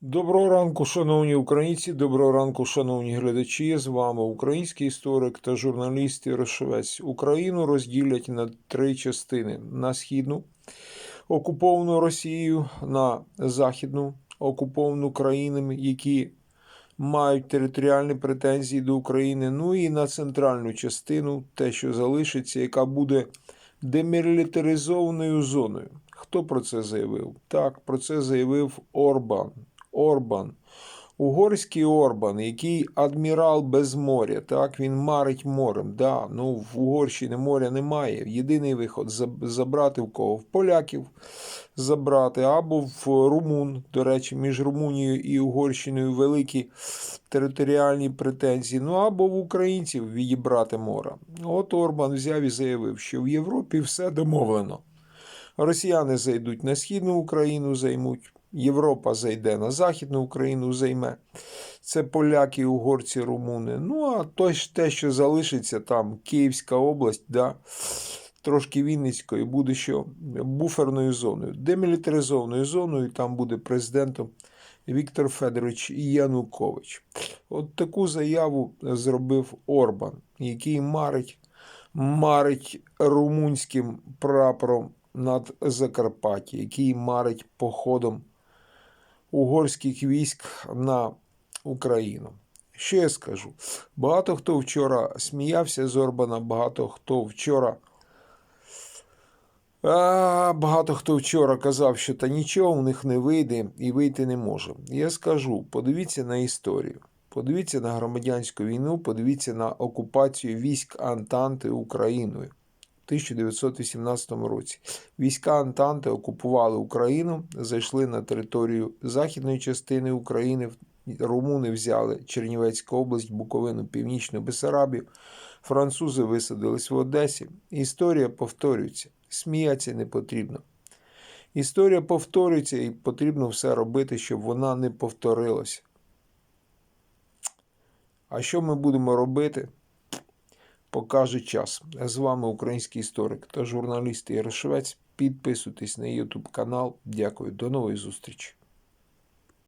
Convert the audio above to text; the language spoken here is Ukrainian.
Доброго ранку, шановні українці, доброго ранку, шановні глядачі. З вами український історик та журналіст Ярошевець. Україну розділять на три частини: на східну, окуповану Росією, на західну, окуповану країнами, які мають територіальні претензії до України. Ну і на центральну частину, те, що залишиться, яка буде демілітаризованою зоною. Хто про це заявив? Так, про це заявив Орбан. Орбан. Угорський Орбан, який адмірал без моря, так, він марить морем. Да, ну в Угорщині моря немає. Єдиний виход забрати в кого? В поляків забрати, або в румун. До речі, між Румунією і Угорщиною великі територіальні претензії. Ну або в українців відібрати мора. От Орбан взяв і заявив, що в Європі все домовлено. Росіяни зайдуть на східну Україну, займуть. Європа зайде на Західну Україну, займе. Це поляки, угорці, румуни. Ну, а то ж те, що залишиться там, Київська область, да, трошки Вінницької, буде що буферною зоною, демілітаризованою зоною, там буде президентом Віктор Федорович Янукович. От таку заяву зробив Орбан, який марить, марить румунським прапором над Закарпаття, який марить походом угорських військ на Україну. Що я скажу? Багато хто вчора сміявся з Орбана, багато хто вчора. Багато хто вчора казав, що та нічого у них не вийде і вийти не може. Я скажу: подивіться на історію, подивіться на громадянську війну, подивіться на окупацію військ Антанти Україною. В 1918 році війська Антанти окупували Україну, зайшли на територію західної частини України. Румуни взяли Чернівецьку область, Буковину, Північну Бесарабію. Французи висадились в Одесі. Історія повторюється. Сміятися не потрібно. Історія повторюється і потрібно все робити, щоб вона не повторилася. А що ми будемо робити? Покаже час. З вами український історик та журналіст Ярошевець. Підписуйтесь на YouTube канал. Дякую. До нової зустрічі.